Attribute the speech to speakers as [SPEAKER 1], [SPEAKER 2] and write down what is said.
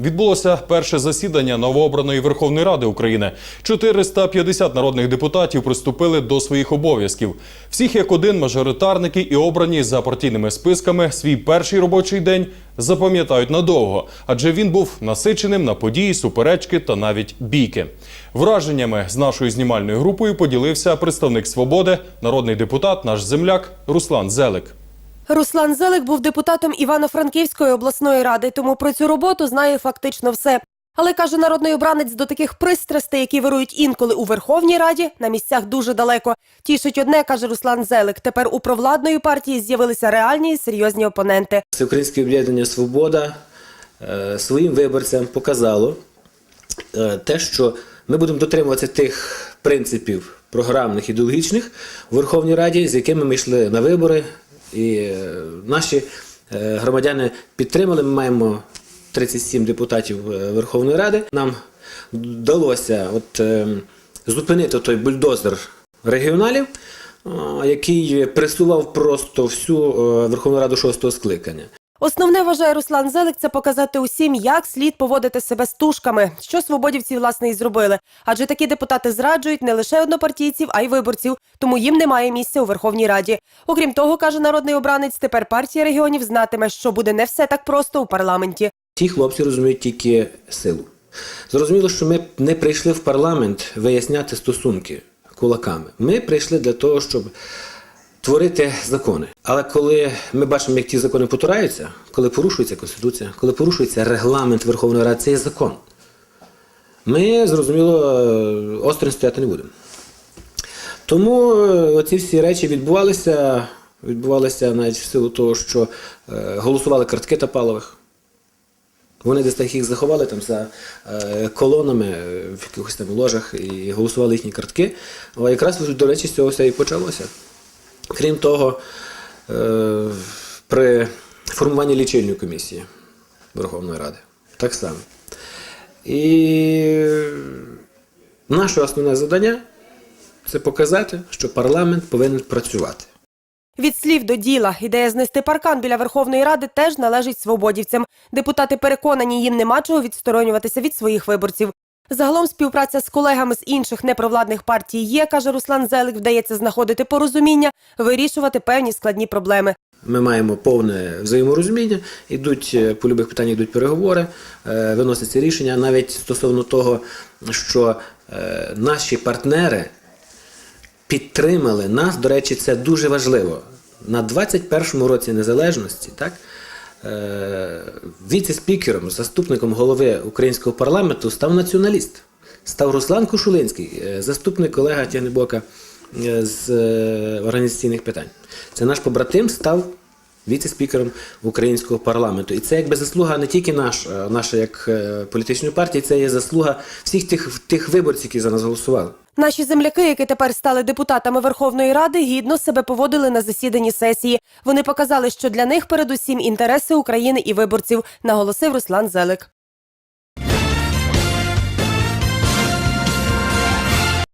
[SPEAKER 1] Відбулося перше засідання новообраної Верховної Ради України. 450 народних депутатів приступили до своїх обов'язків. Всіх як один мажоритарники і обрані за партійними списками свій перший робочий день запам'ятають надовго, адже він був насиченим на події, суперечки та навіть бійки. Враженнями з нашою знімальною групою поділився представник свободи, народний депутат, наш земляк Руслан Зелик.
[SPEAKER 2] Руслан Зелик був депутатом Івано-Франківської обласної ради, тому про цю роботу знає фактично все. Але каже народний обранець до таких пристрастей, які вирують інколи у Верховній Раді, на місцях дуже далеко. Тішить одне, каже Руслан Зелик. Тепер у провладної партії з'явилися реальні і серйозні опоненти.
[SPEAKER 3] Всеукраїнське об'єднання Свобода е, своїм виборцям показало е, те, що ми будемо дотримуватися тих принципів програмних ідеологічних у Верховній Раді, з якими ми йшли на вибори, і е, наші е, громадяни підтримали. Ми маємо 37 депутатів е, Верховної Ради. Нам вдалося от, зупинити той бульдозер регіоналів, який пресував просто всю Верховну Раду шостого скликання.
[SPEAKER 2] Основне вважає Руслан Зелик це показати усім, як слід поводити себе з тушками, що свободівці власне і зробили. Адже такі депутати зраджують не лише однопартійців, а й виборців, тому їм немає місця у Верховній Раді. Окрім того, каже народний обранець, тепер партія регіонів знатиме, що буде не все так просто у парламенті.
[SPEAKER 3] Ті хлопці розуміють тільки силу. Зрозуміло, що ми не прийшли в парламент виясняти стосунки кулаками. Ми прийшли для того, щоб творити закони. Але коли ми бачимо, як ті закони потураються, коли порушується Конституція, коли порушується регламент Верховної Ради, це є закон. Ми, зрозуміло, е, осторонь стояти не будемо. Тому е, оці всі речі відбувалися, відбувалися навіть в силу того, що е, голосували картки Тапалових. Вони десь так їх заховали там за колонами в якихось там ложах і голосували їхні картки. А якраз, до речі, з цього все і почалося. Крім того, е, при формуванні лічильної комісії Верховної Ради так само. І наше основне завдання це показати, що парламент повинен працювати.
[SPEAKER 2] Від слів до діла ідея знести паркан біля Верховної Ради теж належить свободівцям. Депутати переконані, їм нема чого відсторонюватися від своїх виборців. Загалом співпраця з колегами з інших непровладних партій є, каже Руслан Зелик, вдається знаходити порозуміння, вирішувати певні складні проблеми.
[SPEAKER 3] Ми маємо повне взаєморозуміння, ідуть е, по любих питаннях йдуть переговори, е, виносяться рішення навіть стосовно того, що е, наші партнери підтримали нас. До речі, це дуже важливо. На 21-му році незалежності, так? Е, Віце-спікером, заступником голови українського парламенту став націоналіст. Став Руслан Кушулинський, е, заступник Олега Тягнебока е, з організаційних питань. Це наш побратим став віце-спікером українського парламенту. І це якби заслуга не тільки наш, наша як політичної партії, це є заслуга всіх тих, тих виборців, які за нас голосували.
[SPEAKER 2] Наші земляки, які тепер стали депутатами Верховної Ради, гідно себе поводили на засіданні сесії. Вони показали, що для них передусім інтереси України і виборців, наголосив Руслан Зелик.